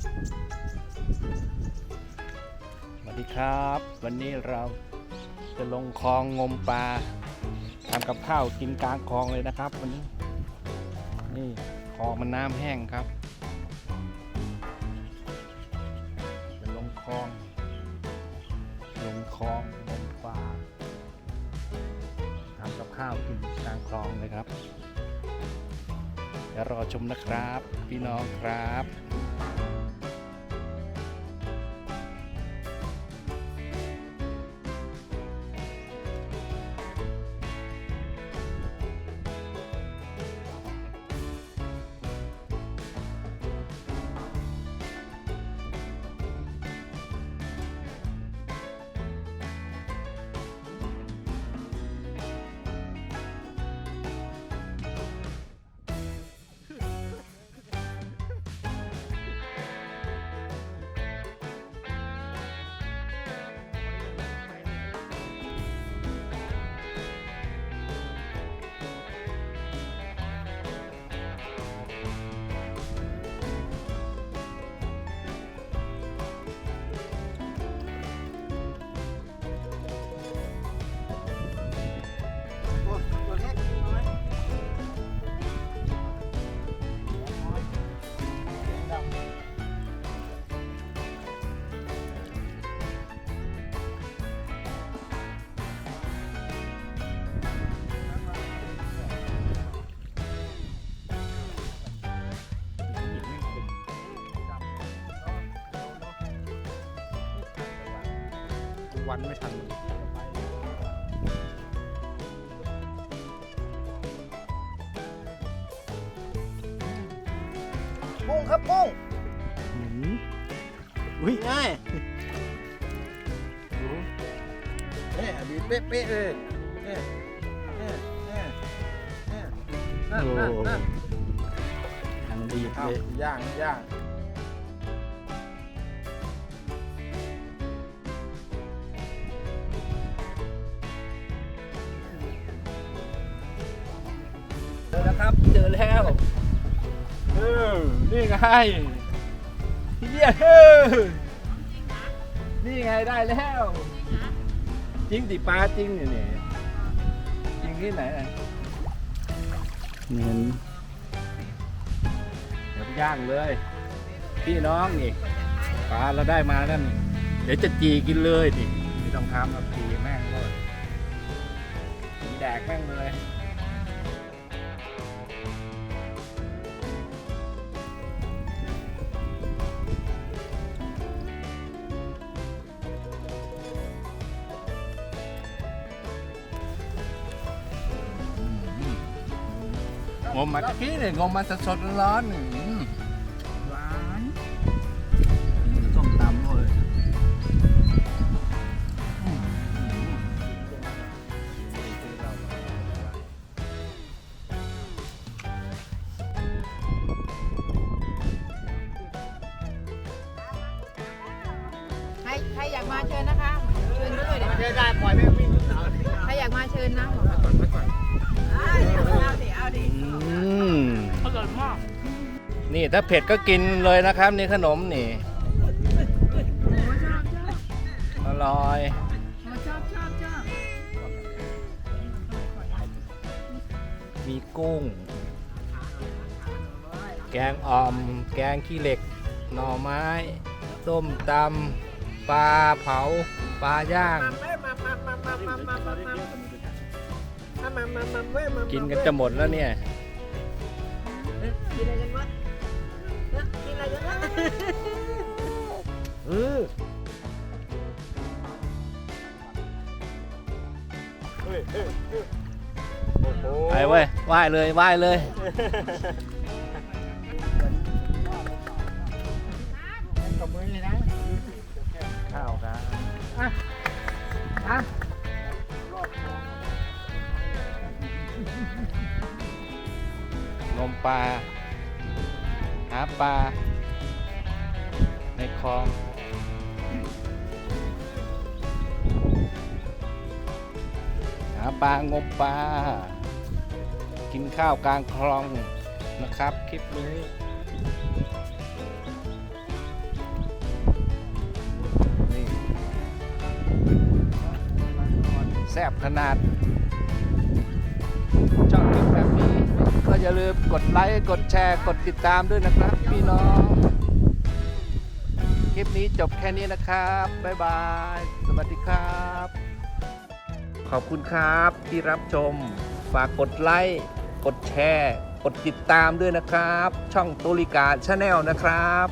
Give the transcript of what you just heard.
สวัสดีครับ วันนี้เราจะลงคลองงมปลาทำกับข้าวกินกลางคลองเลยนะครับ วันนี้ นี่คลองมันน้ำแห้งครับจะลงคลอง ลงคลองงมปลาทำกับข้าวกินกลางคลองเลยครับเดี๋ยวรอชมนะครับ พี่น้องครับ วันไม่ทันกุ้งครับกุ้งอุ้ยง่ายเนี่ยดีเป๊ะๆเลยเนี่ยเนี่ยเนี่ยเนี่ยนั่นโอ้นั่นนั่นทางดีบเอาเลยย่างย่าง นี่ไงเย้เฮ้ยนี่ไงได้แล้ว จริงติปลาจริงเนี่ยเนี่ยจริงที่ไหนอะเงินเดี๋ยวไปย่างเลย พี่น้องนี่ปลาเราได้มาแล้วนี่เดี๋ยวจะจีกินเลยดิไม่ต้องทำเราจีแม่งเลยจีแดกแม่งเลย งมมาตะกี้เนี่ยงมมาสดๆร้อนๆนี่อืมหวานนี่ส้มตำเลยอืมใครใครอยากมาเชิญนะคะ เชิญด้วยเดี๋ยวได้ได้ปล่อยแม่งวิ่งทุกสาวใครอยากมาเชิญนะ ก่อนไว้ก่อน เอาดิอาดิอืมนี่ถ้าเผ็ดก็กินเลยนะครับนี่ขนมนี่อร่อยชอบชอบชอบมีกุ้ง แกงอ่อม แกงขี้เหล็ก หน่อไม้ ส้มตำปลาเผา ปลาย่าง กินกันจะหมดแล้วเนี่ย กินอะไรกันวะกินอะไรกันวะเออเฮ้ยเฮ้ยเฮ้ยโอ้โหไปเว้ยไหว้เลยไหว้เลย งมปลา หาปลา ในคลอง หาปลางมปลา กินข้าวกลางคลองนะครับ คลิปนี้นี่แซบขนาด ก็อย่าลืมกดไลค์กดแชร์กดติดตามด้วยนะครับ พี่น้อง คลิปนี้จบแค่นี้นะครับ บ๊ายบาย สวัสดีครับ ขอบคุณครับที่รับชม ฝากกดไลค์กดแชร์ กดติดตามด้วยนะครับ ช่องตุลิกาชาแนลนะครับ